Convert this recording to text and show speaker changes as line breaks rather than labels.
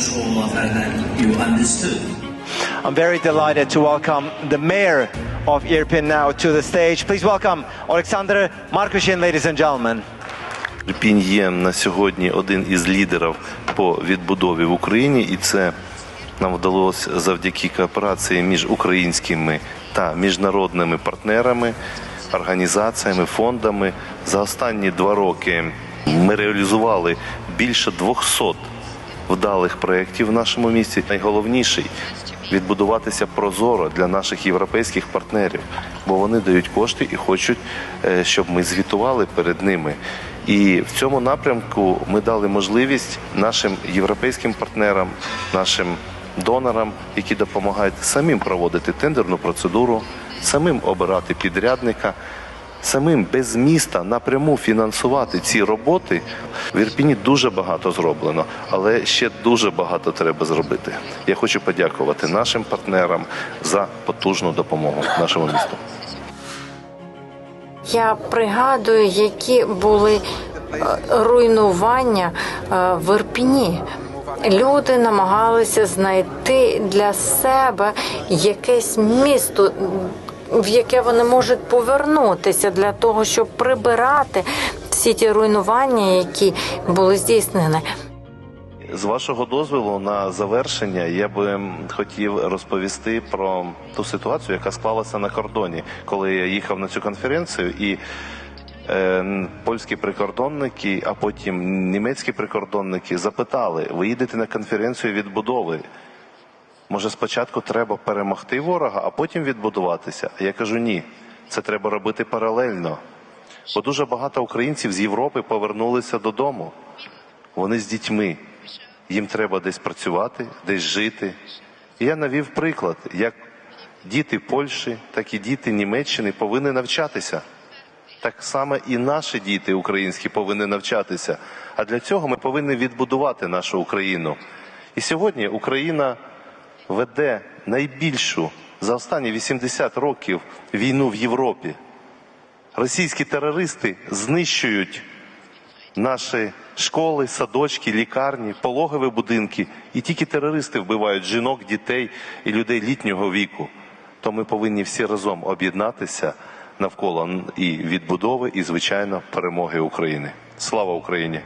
inşallah that you understood.
I'm very delighted to welcome the mayor of Irpin now to the stage. Please welcome Alexander Markushin, ladies and gentlemen.
Ірпінь є на сьогодні один із лідерів по відбудові в Україні, і це нам вдалося завдяки кооперації між українськими та міжнародними партнерами, організаціями, фондами. За останні два роки ми реалізували більше 200 вдалих проєктів в нашому місті. Найголовніший відбудуватися прозоро для наших європейських партнерів, бо вони дають кошти і хочуть, е, щоб ми звітували перед ними. І в цьому напрямку ми дали можливість нашим європейським партнерам, нашим донорам, які допомагають самим проводити тендерну процедуру, самим обирати підрядника самим без міста напряму фінансувати ці роботи в Ірпіні дуже багато зроблено, але ще дуже багато треба зробити. Я хочу подякувати нашим партнерам за потужну допомогу нашому місту.
Я пригадую, які були е, руйнування е, в Ірпіні. Люди намагалися знайти для себе якесь місто, в яке вони можуть повернутися для того, щоб прибирати всі ті руйнування, які були здійснені.
З вашого дозволу на завершення я би хотів розповісти про ту ситуацію, яка склалася на кордоні, коли я їхав на цю конференцію, і е, польські прикордонники, а потім німецькі прикордонники запитали: ви їдете на конференцію відбудови? Може, спочатку треба перемогти ворога, а потім відбудуватися? Я кажу ні. Це треба робити паралельно. Бо дуже багато українців з Європи повернулися додому. Вони з дітьми. Їм треба десь працювати, десь жити. І я навів приклад, як діти Польщі, так і діти Німеччини повинні навчатися. Так само і наші діти українські повинні навчатися. А для цього ми повинні відбудувати нашу Україну. І сьогодні Україна веде найбільшу за останні 80 років війну в Європі. Російські терористи знищують наші школи, садочки, лікарні, пологові будинки. І тільки терористи вбивають жінок, дітей і людей літнього віку. То ми повинні всі разом об'єднатися навколо і відбудови, і звичайно перемоги України. Слава Україні!